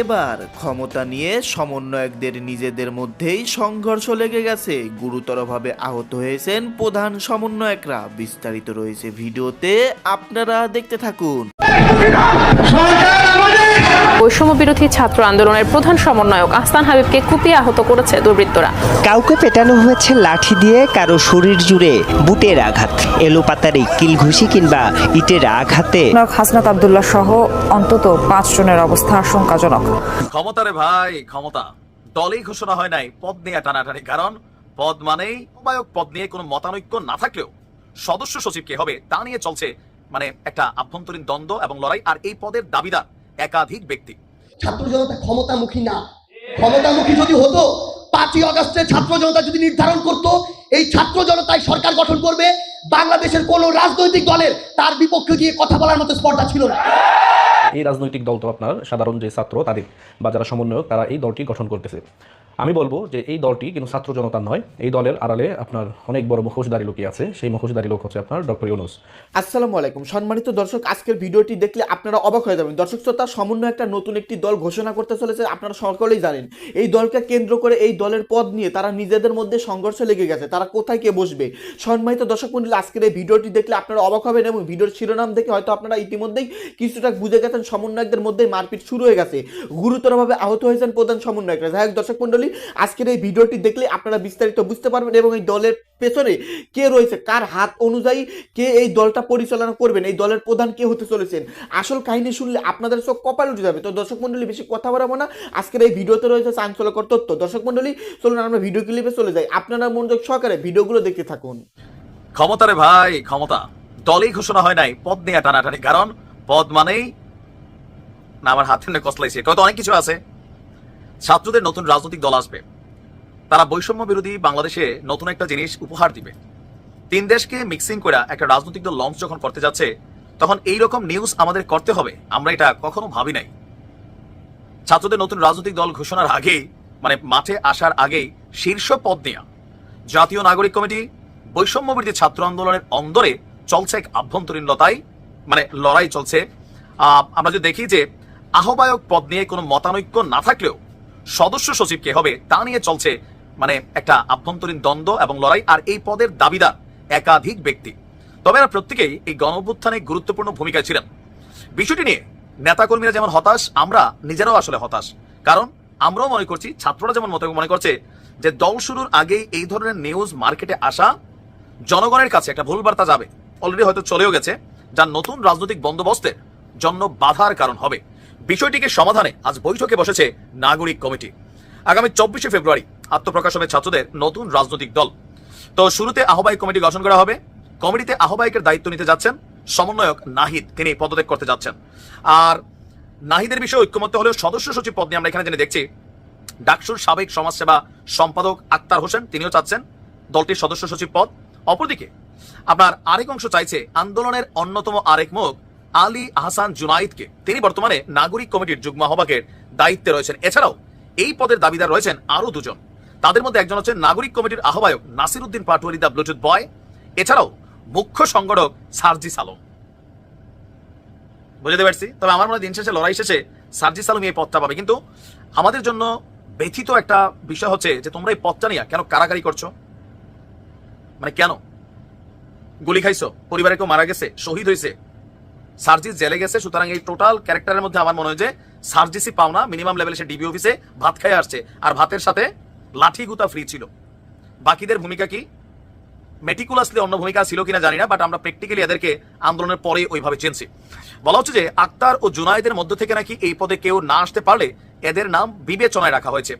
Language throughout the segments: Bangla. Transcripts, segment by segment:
এবার ক্ষমতা নিয়ে সমন্বয়কদের নিজেদের মধ্যেই সংঘর্ষ লেগে গেছে। গুরুতরভাবে আহত হয়েছেন প্রধান সমন্বয়করা। বিস্তারিত রয়েছে ভিডিওতে, আপনারা দেখতে থাকুন। বৈষম্য বিরোধী ছাত্র আন্দোলনের প্রধান সমন্বয়ক আহসান হাবিবকে কুপিয়ে আহত করেছে দুর্বৃত্তরা। কাউকে পেটানো হয়েছে লাঠি দিয়ে কারও শরীর জুড়ে বুটের আঘাত এলোপাতারি কিলঘুষি কিংবা ইটের আঘাতে। হাসনাত আবদুল্লাহ সহ অন্তত পাঁচ জনের অবস্থা আশঙ্কাজনক। ক্ষমতা রে ভাই ক্ষমতা। দলেই ঘোষণা হয় নাই পদ নিয়ে টানাটানি। কারণ পদ মানেই আহ্বায়ক পদ নিয়ে কোনো মতানৈক্য না থাকলেও সদস্য সচিব কে হবে তা নিয়ে চলছে মানে একটা আভ্যন্তরীণ দ্বন্দ্ব এবং লড়াই। আর এই পদের দাবিদার একাধিক ব্যক্তি। ছাত্র জনতা ক্ষমতামুখী না। ক্ষমতামুখী যদি হতো পাঁচই অগস্টে ছাত্র জনতা যদি নির্ধারণ করত এই ছাত্র জনতায় সরকার গঠন করবে বাংলাদেশের কোন রাজনৈতিক দলের তার বিপক্ষে গিয়ে কথা বলার মতো স্পর্ধা ছিল না। এই রাজনৈতিক দল তো আপনার সাধারণ যে ছাত্র তাদের বা যারা সমন্বয়ক তারা এই দলটি গঠন করতেছে। আমি বলব যে এই দলটি কিন্তু ছাত্র জনতা নয়, এই দলের আড়ালে আপনার অনেক বড় মুখোশধারী লোকই আছে, সেই মুখোশধারী লোক হচ্ছে আপনার ডক্টর ইউনুস। আসসালামু আলাইকুম। সম্মানিত দর্শক, আজকের ভিডিওটি দেখলে আপনারা অবাক হয়ে যাবেন। দর্শক শ্রোতা, সমন্বয় একটা নতুন একটি দল ঘোষণা করতে চলেছে, আপনারা সকলেই জানেন। এই দলকে কেন্দ্র করে এই দলের পদ নিয়ে তারা নিজেদের মধ্যে সংঘর্ষ লেগে গেছে। তারা কোথায় কে বসবে? সম্মানিত দর্শক মন্ডলী, আজকের এই ভিডিওটি দেখলে আপনারা অবাক হবেন এবং ভিডিওর শিরোনাম দেখে হয়তো আপনারা ইতিমধ্যেই কিছুটা বুঝে গেছেন, সমন্বয়কদের মধ্যে মারপিট শুরু হয়ে গেছে। গুরুতরভাবে আহত হয়েছেন প্রধান সমন্বয়করা। যাই হোক দর্শক মন্ডলী আজকের এই ভিডিওটি দেখলে আপনারা বিস্তারিত বুঝতে পারবেন এবং এই দলের পেছনে কে রয়েছে, কার হাত অনুযায়ী কে এই দলটা পরিচালনা করবেন, এই দলের প্রধান কে হতে চলেছেন। আসল কাহিনী শুনলে আপনাদের সব কপাল উঠে যাবে। তো দর্শক মন্ডলী বেশি কথা বাড়াবো না। আজকের এই ভিডিওতে রয়েছে চাঞ্চল্যকর তথ্য। দর্শক মন্ডলী চলুন আমরা ভিডিও ক্লিপে চলে যাই। আপনারা মনোযোগ সহকারে ভিডিওগুলো দেখতে থাকুন। ক্ষমতা রে ভাই, ক্ষমতা। দলেই ঘোষণা হয় নাই, পদ নিয়ে টানাটানি। কারণ, পদ মানেই না, আমার হাতে কসলাইছে হয়তো অনেক কিছু আছে। ছাত্রদের নতুন রাজনৈতিক দল আসবে। তারা বৈষম্য বিরোধী বাংলাদেশে নতুন একটা জিনিস উপহার দিবে। তিন দেশকে মিক্সিং করে একটা রাজনৈতিক দল লঞ্চ যখন করতে যাচ্ছে, তখন এই রকম নিউজ আমাদের করতে হবে, আমরা এটা কখনো ভাবি নাই। ছাত্রদের নতুন রাজনৈতিক দল ঘোষণার আগেই মানে মাঠে আসার আগেই শীর্ষ পদ নিয়ে। জাতীয় নাগরিক কমিটি বৈষম্য বিরোধী ছাত্র আন্দোলনের অন্দরে চলছে এক আভ্যন্তরীণ লতাই মানে লড়াই চলছে। আমরা যদি দেখি যে আহ্বায়ক পদ নিয়ে কোনো মতানৈক্য না থাকলেও সদস্য সচিব কে হবে, তা নিয়ে চলছে মানে একটা আভ্যন্তরীণ দ্বন্দ্ব এবং লড়াই, আর এই পদের দাবিদার একাধিক ব্যক্তি। তবে এরা প্রত্যেকেই এই গণঅভ্যুত্থানে গুরুত্বপূর্ণ ভূমিকায় ছিলেন। বিষয়টি নিয়ে নেতাকর্মীরা যেমন হতাশ, আমরা নিজেরাও আসলে হতাশ। কারণ আমরাও মনে করছি, ছাত্ররা যেমন মনে করছে যে দল শুরুর আগেই এই ধরনের নিউজ মার্কেটে আসা জনগণের কাছে একটা ভুল বার্তা যাবে। অলরেডি হয়তো চলেও গেছে, যা নতুন রাজনৈতিক বন্দোবস্তের জন্য বাধার কারণ হবে। বিষয়টিকে সমাধানে আজ বৈঠকে বসেছে নাগরিক কমিটি। আগামী চব্বিশে ফেব্রুয়ারি আত্মপ্রকাশ হবে ছাত্রদের নতুন রাজনৈতিক দল। তো শুরুতে আহ্বায়ক কমিটি গঠন করা হবে। কমিটিতে আহ্বায়কের দায়িত্ব নিতে যাচ্ছেন সমন্বয়ক নাহিদ, তিনি পদত্যাগ করতে যাচ্ছেন। আর নাহিদের বিষয়ে ঐক্যমত্য হলেও সদস্য সচিব পদ নিয়ে আমরা এখানে জেনে দেখছি, ডাকসুর সাবেক সমাজসেবা সম্পাদক আক্তার হোসেন, তিনিও চাচ্ছেন দলটির সদস্য সচিব পদ। অপরদিকে, আপনার আরেক অংশ চাইছে আন্দোলনের অন্যতম আরেক মুখ আলী আহসান জুনাইদকে তিনি বর্তমানে নাগরিক কমিটির যুগ্ম আহ্বায়কের দায়িত্বে রয়েছেন। এছাড়াও এই পদের দাবিদার রয়েছেন আরও দুজন। তাদের মধ্যে একজন হচ্ছেন নাগরিক কমিটির আহ্বায়ক Nasir Uddin Patwari the Bluetooth boy. এছাড়াও মুখ্য সংগঠক সার্জি সালম। বুঝতে পারছি? তবে আমার মনে দিন শেষে, লড়াই শেষে সার্জি সালম এই পদটা পাবে। কিন্তু আমাদের জন্য ব্যথিত একটা বিষয় হচ্ছে যে তোমরা এই পদটা নিয়ে কেন কারাকারি করছ? মানে কেন? গুলি খাইছো? পরিবারে কেউ মারা গেছে? শহীদ হয়েছে সার্জিস জেলে গেছে, সুতরাং এই টোটাল ক্যারেক্টারের মধ্যে আমার মনে হয় যে সার্জিসই পাওনা মিনিমাম লেভেলে সে ডিবি অফিসে ভাত খেয়ে আসছে। আর ভাতের সাথে লাঠি গুতা ফ্রি ছিল। বাকিদের ভূমিকা কি? মেটিকুলাসলি অন্য ভূমিকা ছিল কিনা জানি না বাট আমরা প্র্যাকটিক্যালি এদেরকে আন্দোলনের পরে ওইভাবে চিনছি। বলা হচ্ছে যে আক্তার ও জুনায়েদের মধ্য থেকে নাকি এই পদে কেউ না আসতে পারলে এদের নাম বিবেচনায় রাখা হয়েছে।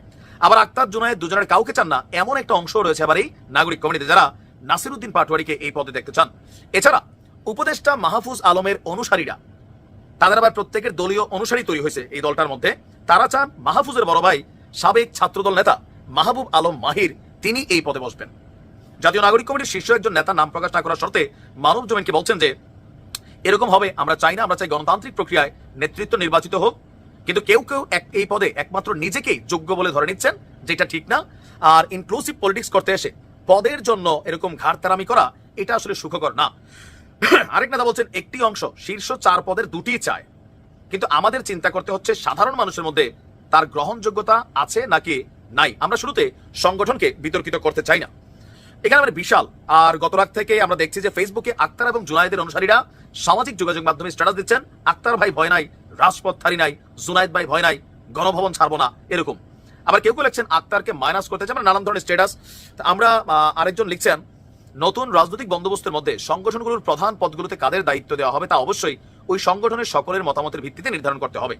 আবার আক্তার, জুনায়েদ দুজনের কাউকে চান না, এমন একটা অংশ রয়েছে আবার এই নাগরিক কমিটিতে, যারা নাসিরুদ্দিন পাটোয়ারিকে এই পদে দেখতে চান। এছাড়া উপদেষ্টা মাহফুজ আলমের অনুসারীরা। তাদের আবার প্রত্যেকের দলীয় অনুসারী তৈরি হয়েছে এই দলটার মধ্যে। তারা চান মাহফুজের বড় ভাই, সাবেক ছাত্রদল নেতা মাহবুব আলম মাহির, তিনি এই পদে বসবেন। জাতীয় নাগরিক কমিটির শীর্ষ একজন নেতা নাম প্রকাশ না করার শর্তে মানব জমিনকে বলছেন যে, এরকম হবে, আমরা চাই না, আমরা চাই গণতান্ত্রিক প্রক্রিয়ায় নেতৃত্ব নির্বাচিত হোক। কিন্তু কেউ কেউ এক- এই পদে একমাত্র নিজেকেই যোগ্য বলে ধরে নিচ্ছেন, যেটা ঠিক না। আর ইনক্লুসিভ পলিটিক্স করতে এসে পদের জন্য এরকম ঘাড়তারামি করা, এটা আসলে সুখকর না। আরেক নেতা বলছেন, একটি অংশ শীর্ষ চার পদের দুটি চায়। কিন্তু আমাদের চিন্তা করতে হচ্ছে, সাধারণ মানুষের মধ্যে তার গ্রহণযোগ্যতা আছে নাকি নাই? আমরা শুরুতে সংগঠনকে বিতর্কিত করতে চাই না। এখানে মানে বিশাল, আর গত রাত থেকে আমরা দেখছি যে ফেসবুকে আক্তার এবং জুনাইদের অনুসারীরা সামাজিক যোগাযোগ মাধ্যমে স্ট্যাটাস দিচ্ছেন। আক্তার ভাই ভয় নাই, রাজপথ থারি নাই জুনাইদ ভাই ভয় নাই, গণভবন ছাড়বো না, এরকম। আবার কেউ কেউ লিখছেন, আক্তারকে মাইনাস করতে চান মানে নানান ধরনের স্ট্যাটাস আমরা আরেকজন লিখছেন নতুন রাজনৈতিক বন্দোবস্তের মধ্যে সংগঠনগুলোর প্রধান পদগুলোতে কাদের দায়িত্ব দেওয়া হবে তা অবশ্যই ওই সংগঠনের সকলের মতামতের ভিত্তিতে নির্ধারণ করতে হবে।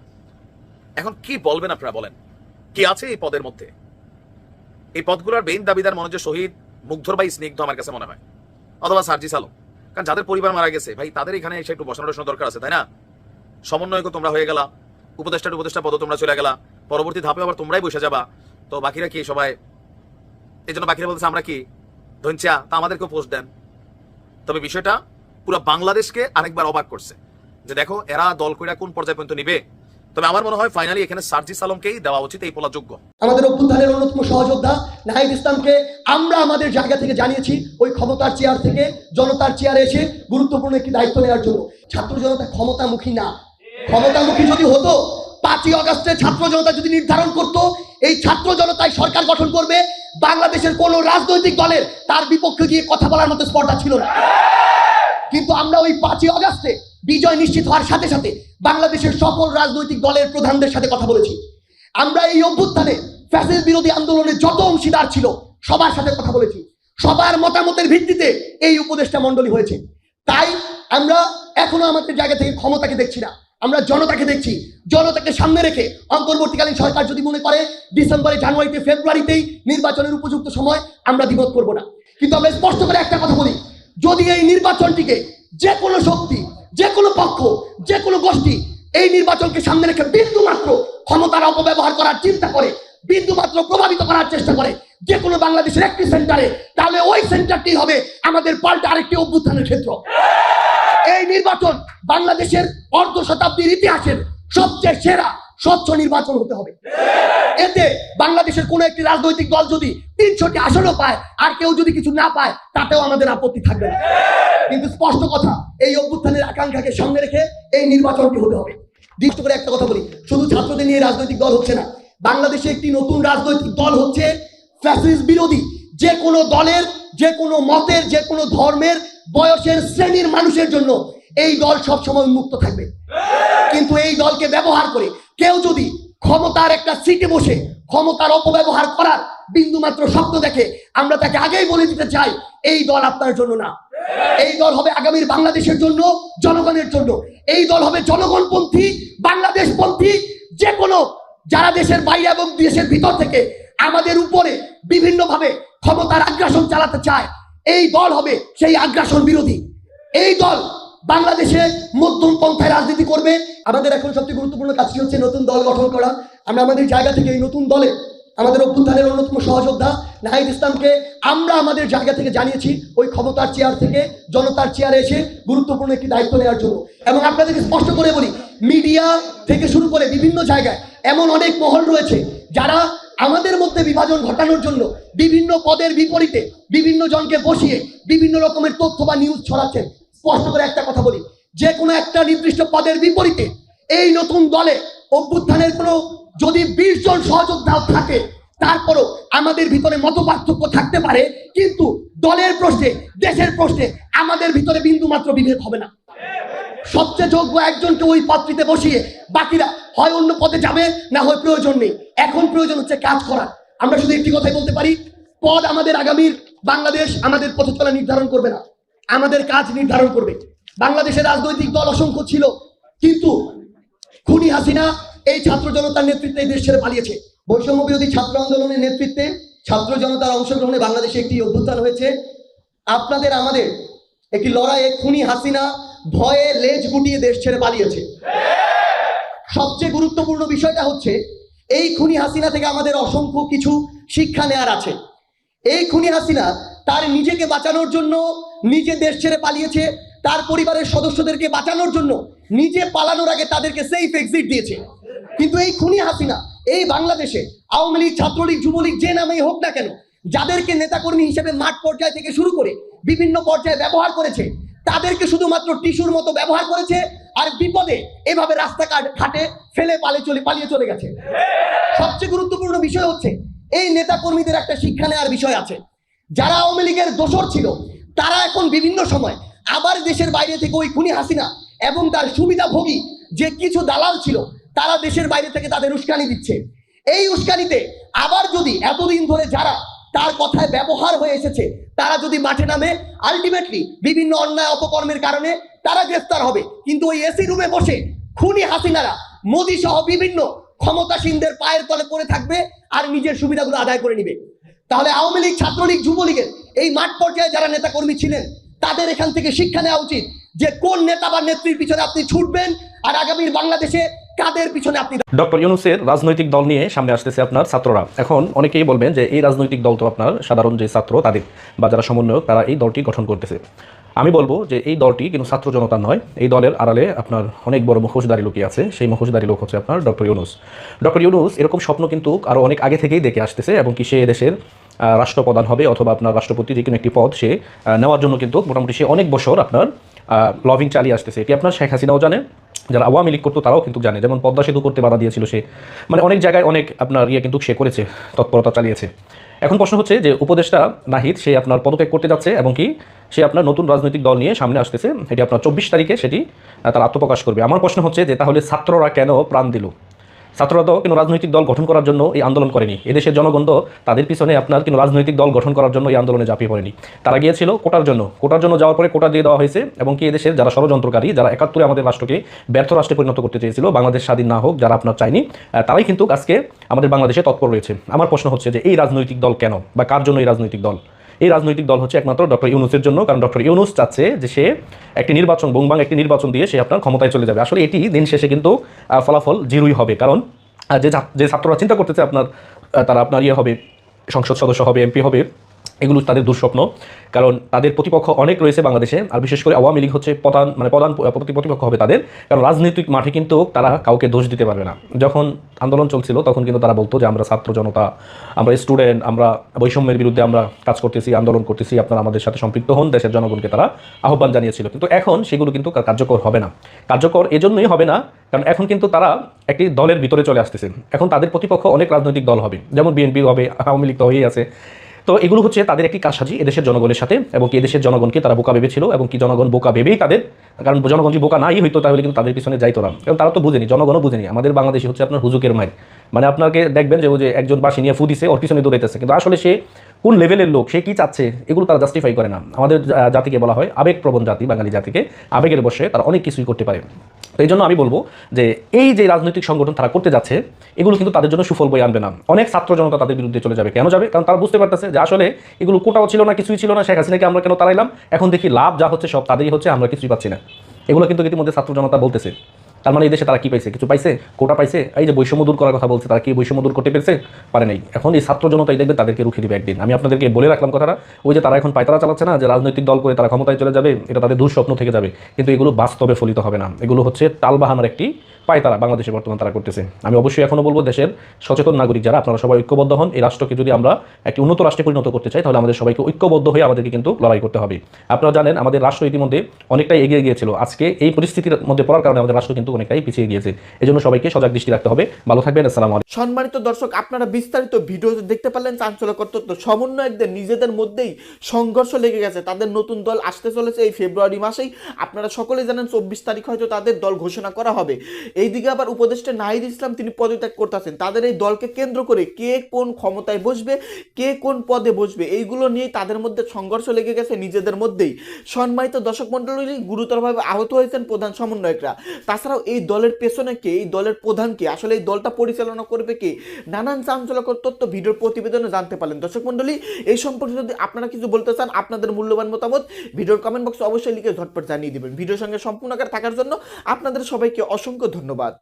এখন কি বলবেন আপনারা বলেন? কি আছে এই পদের মধ্যে? এই পদগুলোর বেইন দাবিদার মনে শহীদ, মুগ্ধর ভাই স্নিগ্ধ আমার কাছে মনে হয়। অথবা সার্জিস আলম। কারণ যাদের পরিবার মারা গেছে, ভাই, তাদের এখানে এসে একটু বসানো টসানো দরকার আছে, তাই না? সমন্বয়ক তোমরা হয়ে গেলা, উপদেষ্টা উপদেষ্টা পদ তোমরা চলে গেলা, পরবর্তী ধাপে আবার তোমরাই বসে যাবা। তো বাকিরা কি সবাই? এই জন্য বাকিরা বলতেছে, আমরা কি ধনচা তা আমাদেরকেও পোস্ট দেন। তবে বিষয়টা পুরো বাংলাদেশকে আরেকবার অবাক করছে। যে দেখো, এরা দল কইরা কোন পর্যায় পর্যন্ত নিবে? তবে আমার মনে হয় ফাইনালি এখানে সার্জিস আলমকেই দেওয়া উচিত এই পোলা যোগ্য। আমাদের অভ্যুত্থানের অন্যতম সহযোদ্ধা নাহিদ ইসলামকে আমরা আমাদের জায়গা থেকে জানিয়েছি, ওই ক্ষমতার চেয়ার থেকে। জনতার চেয়ারে এসে গুরুত্বপূর্ণ একটি দায়িত্ব নেওয়ার জন্য। ছাত্র জনতা ক্ষমতামুখী না। ক্ষমতামুখী যদি হতো, পাঁচই অগস্টে ছাত্র জনতা যদি নির্ধারণ করত, এই ছাত্র জনতাই সরকার গঠন করবে বাংলাদেশের কোন রাজনৈতিক দলের তার বিপক্ষে গিয়ে কথা বলার মতো স্পর্ধা ছিল না। কিন্তু আমরা ওই পাঁচই অগাস্টে বিজয় নিশ্চিত হওয়ার সাথে সাথে বাংলাদেশের সকল রাজনৈতিক দলের প্রধানদের সাথে কথা বলেছি। আমরা এই অভ্যুত্থানে ফ্যাসিস্ট বিরোধী আন্দোলনের যত অংশীদার ছিল, সবার সাথে কথা বলেছি। সবার মতামতের ভিত্তিতে এই উপদেষ্টা মণ্ডলী হয়েছে। তাই আমরা এখনও আমাদের জায়গা থেকে ক্ষমতাকে দেখছি না। আমরা জনতাকে দেখছি, জনতাকে সামনে রেখে অন্তর্বর্তীকালীন সরকার যদি মনে করে ডিসেম্বরে, জানুয়ারিতে, ফেব্রুয়ারিতেই নির্বাচনের উপযুক্ত সময় আমরা দ্বিমত করব না। কিন্তু আমরা স্পষ্ট করে একটা কথা বলি, যদি এই নির্বাচনটিকে যে কোনো শক্তি যে কোনো পক্ষ যে কোনো গোষ্ঠী এই নির্বাচনকে সামনে রেখে বিন্দু মাত্র ক্ষমতার অপব্যবহার করার চিন্তা করে বিন্দু মাত্র প্রভাবিত করার চেষ্টা করে যে কোনো বাংলাদেশের একটি সেন্টারে, তাহলে ওই সেন্টারটি হবে আমাদের পাল্টা আরেকটি অভ্যুত্থানের ক্ষেত্র। এই নির্বাচন বাংলাদেশের অর্ধ শতাব্দীর ইতিহাসের সবচেয়ে সেরা, স্বচ্ছ নির্বাচন হতে হবে। এতে বাংলাদেশের কোন একটি রাজনৈতিক দল যদি তিনশোটি আসনও পায়, আর কেউ যদি কিছু না পায়, তাতেও আমাদের আপত্তি থাকবে না। কিন্তু স্পষ্ট কথা, এই অভ্যুত্থানের আকাঙ্ক্ষাকে সামনে রেখে এই নির্বাচনটি হতে হবে। দৃষ্ট করে একটা কথা বলি, শুধু ছাত্রদের নিয়ে রাজনৈতিক দল হচ্ছে না। বাংলাদেশে একটি নতুন রাজনৈতিক দল হচ্ছে ফ্যাসিস্ট বিরোধী। যে কোনো দলের, যে কোনো মতের, যে কোনো ধর্মের বয়সের শ্রেণির মানুষের জন্য এই দল সবসময় মুক্ত থাকবে। কিন্তু এই দলকে ব্যবহার করে কেউ যদি ক্ষমতার একটা সিটে বসে ক্ষমতার অপব্যবহার করার বিন্দু মাত্র স্বপ্ন দেখে, আমরা তাকে আগেই বলে দিতে চাই, এই দল আপনার জন্য না। এই দল হবে আগামীর বাংলাদেশের জন্য, জনগণের জন্য। এই দল হবে জনগণপন্থী, বাংলাদেশপন্থী যে কোনো যারা দেশের বাইরে এবং দেশের ভিতর থেকে আমাদের উপরে বিভিন্নভাবে ক্ষমতার আগ্রাসন চালাতে চায় এই দল হবে সেই আগ্রাসন বিরোধী। এই দল বাংলাদেশে মধ্যম পন্থায় রাজনীতি করবে। আমাদের এখন সবচেয়ে গুরুত্বপূর্ণ কাজটি হচ্ছে নতুন দল গঠন করা। আমরা আমাদের জায়গা থেকে এই নতুন দলে আমাদের অভ্যুত্থানের অন্যতম সহযোদ্ধা নাহিদ ইসলামকে আমরা আমাদের জায়গা থেকে জানিয়েছি ওই ক্ষমতার চেয়ার থেকে, জনতার চেয়ারে এসে গুরুত্বপূর্ণ একটি দায়িত্ব নেওয়ার জন্য। এবং আপনাদেরকে স্পষ্ট করে বলি, মিডিয়া থেকে শুরু করে বিভিন্ন জায়গায় এমন অনেক মহল রয়েছে যারা আমাদের মধ্যে বিভাজন ঘটানোর জন্য বিভিন্ন পদের বিপরীতে বিভিন্ন জনকে বসিয়ে বিভিন্ন রকমের তথ্য বা নিউজ ছড়াচ্ছেন। স্পষ্ট করে একটা কথা বলি, যে কোনো একটা নির্দিষ্ট পদের বিপরীতে এই নতুন দলে অভ্যুত্থানের কোনো যদি বিশ জন সহযোদ্ধাও থাকে, তারপরও আমাদের ভিতরে মত পার্থক্য থাকতে পারে, কিন্তু দলের প্রশ্নে, দেশের প্রশ্নে আমাদের ভিতরে বিন্দু মাত্র বিভেদ হবে না। সবচেয়ে যোগ্য একজনকে ওই পাত্রীতে বসিয়ে বাকিরা হয় অন্য পদে যাবে না হয় প্রয়োজন নেই। এখন প্রয়োজন হচ্ছে কাজ করা। আমরা শুধু একটি কথাই বলতে পারি, পদ আমাদের আগামীর, বাংলাদেশ আমাদের পথ চলা নির্ধারণ করবে না, আমাদের কাজ নির্ধারণ করবে। বাংলাদেশের রাজনৈতিক দল অসংখ্য ছিল, কিন্তু খুনি হাসিনা এই ছাত্র জনতার নেতৃত্বে দেশ ছেড়ে পালিয়েছে। বৈষম্য বিরোধী ছাত্র আন্দোলনের নেতৃত্বে ছাত্র জনতার অংশগ্রহণে বাংলাদেশে একটি অভ্যুত্থান হয়েছে। আপনাদের, আমাদের একটি লড়াইয়ে খুনি হাসিনা ভয়ে লেজ গুটিয়ে দেশ ছেড়ে পালিয়েছে। সবচেয়ে গুরুত্বপূর্ণ বিষয়টা হচ্ছে এই খুনি হাসিনা থেকে আমাদের অসংখ্য কিছু শিক্ষা নেয়ার আছে। এই খুনি হাসিনা তার নিজেকে বাঁচানোর জন্য নিজে দেশ ছেড়ে পালিয়েছে, তার পরিবারের সদস্যদেরকে বাঁচানোর জন্য নিজে পালানোর আগে তাদেরকে সেফ এক্সিট দিয়েছে। কিন্তু এই খুনি হাসিনা এই বাংলাদেশে আওয়ামী লীগ, ছাত্রলীগ, যুবলীগ যে নামেই হোক না কেন, যাদেরকে নেতাকর্মী হিসেবে মাঠ পর্যায় থেকে শুরু করে বিভিন্ন পর্যায়ে ব্যবহার করেছে, তাদেরকে শুধুমাত্র টিস্যুর মতো ব্যবহার করেছে আর বিপদে এভাবে রাস্তাঘাট, ঘাটে ফেলে পালে চলে, পালিয়ে চলে গেছে। সবচেয়ে গুরুত্বপূর্ণ বিষয় হচ্ছে, এই নেতা কর্মীদের একটা শিক্ষা নেওয়ার বিষয় আছে। যারা আওয়ামী লীগের দোসর ছিল, তারা এখন বিভিন্ন সময় আবার দেশের বাইরে থেকে ওই খুনি হাসিনা এবং তার সুবিধাভোগী যে কিছু দালাল ছিল, তারা দেশের বাইরে থেকে তাদের উস্কানি দিচ্ছে। এই উস্কানিতে আবার যদি এতদিন ধরে যারা তার কথায় ব্যবহার হয়ে এসেছে, তারা যদি মাঠে নামে আলটিমেটলি বিভিন্ন অন্যায় অপকর্মের কারণে তারা গ্রেফতার হবে। কিন্তু ওই এসি রুমে বসে খুনি হাসিনারা, মোদী সহ বিভিন্ন ক্ষমতাসীনদের পায়ের তলে পড়ে থাকবে আর নিজের সুবিধাগুলো আদায় করে নিবে। তাহলে আওয়ামী লীগ, ছাত্রলীগ, যুবলীগের এই মাঠ পর্যায়ে যারা নেতাকর্মী ছিলেন, তাদের এখান থেকে শিক্ষা নেওয়া উচিত যে কোন নেতা বা নেত্রীর পিছনে আপনি ছুটবেন আর আগামীর বাংলাদেশে কাদের পিছনে আপনি ডক্টর ইউনুসের রাজনৈতিক দল নিয়ে সামনে আসতেছে আপনার ছাত্ররা। এখন অনেকেই বলবেন যে এই রাজনৈতিক দল তো আপনার সাধারণ যে ছাত্র তাদের বা যারা সমন্বয়ক তারা এই দলটি গঠন করতেছে। আমি বলব যে এই দলটি কিন্তু ছাত্র জনতা নয়, এই দলের আড়ালে আপনার অনেক বড় মুখোশধারী লোকই আছে। সেই মুখোশধারী লোক হচ্ছে আপনার ডক্টর ইউনুস। ডক্টর ইউনুস এরকম স্বপ্ন কিন্তু আরও অনেক আগে থেকেই দেখে আসতেছে এবং কি সে দেশের রাষ্ট্রপ্রধান হবে অথবা আপনার রাষ্ট্রপতি যে কোনো একটি পদ সে নেওয়ার জন্য কিন্তু মোটামুটি সে অনেক বছর আপনার লভিং চালিয়ে আসতেছে। এটি আপনার শেখ হাসিনাও জানে, যারা আওয়ামী লীগ করতো তারাও কিন্তু জানে। যেমন পদ্মা সেতু করতে বাধা দিয়েছিল সে। মানে অনেক জায়গায় অনেক আপনার ইয়ে কিন্তু সে করেছে, তৎপরতা চালিয়েছে। এখন প্রশ্ন হচ্ছে যে উপদেষ্টা নাহিদ, সে আপনার পদত্যাগ করতে যাচ্ছে এবং কি সে আপনার নতুন রাজনৈতিক দল নিয়ে সামনে আসতেছে এটি আপনার চব্বিশ তারিখে সেটি তার আত্মপ্রকাশ করবে। আমার প্রশ্ন হচ্ছে যে তাহলে ছাত্ররা কেন প্রাণ দিল? ছাত্ররা তো কোনো রাজনৈতিক দল গঠন করার জন্য এই আন্দোলন করেনি। এদেশের জনগণ তো তাদের পিছনে আপনার কোনো রাজনৈতিক দল গঠন করার জন্য এই আন্দোলনে ঝাঁপিয়ে পড়েনি। তারা গিয়েছিল কোটার জন্য। কোটার জন্য যাওয়ার পরে কোটা দিয়ে দেওয়া হয়েছে এবং কি এদেশের যারা ষড়যন্ত্রকারী যারা একাত্তরে আমাদের রাষ্ট্রকে ব্যর্থ রাষ্ট্রে পরিণত করতে চেয়েছিল বাংলাদেশ স্বাধীন না হোক যারা আপনার আহ, তারাই কিন্তু আজকে আমাদের বাংলাদেশে তৎপর রয়েছে। আমার প্রশ্ন হচ্ছে যে এই রাজনৈতিক দল কেন বা কার জন্য এই রাজনৈতিক দল? এই রাজনৈতিক দল হচ্ছে একমাত্র ডক্টর ইউনুসের জন্য, কারণ ডক্টর ইউনুস চাচ্ছে যে সে একটি নির্বাচন বোমবাং একটি নির্বাচন দিয়ে সে আপনার ক্ষমতায় চলে যাবে। আসলে এটি দিন শেষে কিন্তু ফলাফল জিরুই হবে, কারণ যে যে ছাত্ররা চিন্তা করতেছে আপনার তারা আপনার ইয়ে হবে, সংসদ সদস্য হবে, এমপি হবে, এগুলো তাদের দুঃস্বপ্ন। কারণ তাদের প্রতিপক্ষ অনেক রয়েছে বাংলাদেশে, আর বিশেষ করে আওয়ামী লীগ হচ্ছে প্রধান মানে প্রধান প্রতি- প্রতিপক্ষ হবে তাদের, কারণ রাজনৈতিক মাঠে কিন্তু তারা কাউকে দোষ দিতে পারবে না। যখন আন্দোলন চলছিল, তখন কিন্তু তারা বলতো যে আমরা ছাত্র জনতা, আমরা স্টুডেন্ট আমরা বৈষম্যের বিরুদ্ধে আমরা কাজ করতেছি, আন্দোলন করতেছি, আপনারা আমাদের সাথে সম্পৃক্ত হন, দেশের জনগণকে তারা আহ্বান জানিয়েছিল। কিন্তু এখন সেগুলো কিন্তু কার্যকর হবে না। কার্যকর এজন্যই হবে না, কারণ এখন কিন্তু তারা একটি দলের ভিতরে চলে আসতেছে। এখন তাদের প্রতিপক্ষ অনেক রাজনৈতিক দল হবে, যেমন বিএনপি হবে, আওয়ামী লীগ তো হয়েই আছে। তো এগুলো হচ্ছে তাদের একটি কারসাজি এদেশের জনগণের সাথে এবং কি এদেশের জনগণকে তারা বোকা ভেবেছিল এবং কি জনগণ বোকা ভেবেই তাদের, কারণ জনগণ যদি বোকা নাই হইতো তাহলে কিন্তু তাদের পিছনে যাইতো না। কারণ তারা তো বুঝেনি, জনগণও বুঝেনি। আমাদের বাংলাদেশে হচ্ছে আপনার হুজুকের মায়ের। মানে আপনাকে দেখবেন যে ও যে একজন বাসি নিয়ে ফু দিছে, ওর পিছনে দৌড়াইতেছে। কিন্তু আসলে সে কোন লেভেলের লোক, সে কি চাচ্ছে, এগুলো তারা জাস্টিফাই করে না। আমাদের জাতিকে বলা হয় আবেগপ্রবণ জাতি, বাঙালি জাতিকে। আবেগের বসে তারা অনেক কিছুই করতে পারে। তো এই জন্য আমি বলব যে এই যে রাজনৈতিক সংগঠন তারা করতে যাচ্ছে, এগুলো কিন্তু তাদের জন্য সুফল বই আনবে না। অনেক ছাত্র জনতা তাদের বিরুদ্ধে চলে যাবে। কেন যাবে? কারণ তারা বুঝতে পারতেছে যে আসলে এগুলো কোটাও ছিল না, কিছুই ছিল না, শেখ হাসিনাকে আমরা কেন তাড়াইলাম? এখন দেখি লাভ যা হচ্ছে সব তাদেরই হচ্ছে, আমরা কিছুই পাচ্ছি না। এগুলো কিন্তু ইতিমধ্যে ছাত্র জনতা বলতেছে। তার মানে এই দেশে তারা কি পাইছে? কিছু পাইছে? কোটা পাইছে? এই যে বৈষম্য দূর করার কথা বলছে, তারা কি বৈষম্য দূর করতে পেরেছে? পারে নাই। এখন এই ছাত্র জনতাই দেখবে তাদেরকে রুখে দিবে একদিন। আমি আপনাদেরকে বলে রাখলাম কথাটা, ওই যে তারা এখন পায়তারা চালাচ্ছে না, যে রাজনৈতিক দল করে তারা ক্ষমতায় চলে যাবে, এটা তাদের দুঃস্বপ্ন থেকে যাবে। কিন্তু এগুলো বাস্তবে ফলিত হবে না। এগুলো হচ্ছে টালবাহানার একটি পায়তারা বাংলাদেশে বর্তমান তারা করতেছে। আমি অবশ্যই এখনও বলব দেশের সচেতন নাগরিক যারা, আপনারা সবাই ঐক্যবদ্ধ হন। এই রাষ্ট্রকে যদি আমরা একটি উন্নত রাষ্ট্রে পরিণত করতে চাই, তাহলে আমাদের সবাইকে ঐক্যবদ্ধ হয়ে আমাদেরকে কিন্তু লড়াই করতে হবে। আপনারা জানেন, আমাদের রাষ্ট্র ইতিমধ্যে অনেকটাই এগিয়ে গিয়েছিল। আজকে এই পরিস্থিতির মধ্যে পড়ার কারণে আমাদের রাষ্ট্র কিন্তু অনেকটাই পিছিয়ে গিয়েছে। এজন্য সবাইকে সজাগ দৃষ্টি রাখতে হবে। ভালো থাকবেন, আসসালামু আলাইকুম। সম্মানিত দর্শক, আপনারা বিস্তারিত ভিডিও দেখতে পারলেন চাঞ্চল্যকর তথ্য, সমন্বয়কদের নিজেদের মধ্যেই সংঘর্ষ লেগে গেছে। তাদের নতুন দল আসতে চলেছে এই ফেব্রুয়ারি মাসেই। আপনারা সকলে জানেন, চব্বিশ তারিখ হয়তো তাদের দল ঘোষণা করা হবে। এইদিকে আবার উপদেষ্টা নাহিদ ইসলাম তিনি পদত্যাগ করতেছেন। তাদের এই দলকে কেন্দ্র করে কে কোন ক্ষমতায় বসবে, কে কোন পদে বসবে, এইগুলো নিয়ে তাদের মধ্যে সংঘর্ষ লেগে গেছে নিজেদের মধ্যেই। সম্মানিত দর্শক মন্ডলী গুরুতরভাবে আহত হয়েছেন প্রধান সমন্বয়করা। তাছাড়াও এই দলের পেছনে কে, এই দলের প্রধান কে, আসলে এই দলটা পরিচালনা করবে কে, নানান চাঞ্চলকর তথ্য ভিডিওর প্রতিবেদনে জানতে পারলেন। দর্শক মন্ডলী এই সম্পর্কে যদি আপনারা কিছু বলতে চান, আপনাদের মূল্যবান মতামত ভিডিওর কমেন্ট বক্সে অবশ্যই লিখে ঝটপট জানিয়ে দিবেন। ভিডিওর সঙ্গে সম্পূর্ণ থাকার জন্য আপনাদের সবাইকে অসংখ্য ধন্যবাদ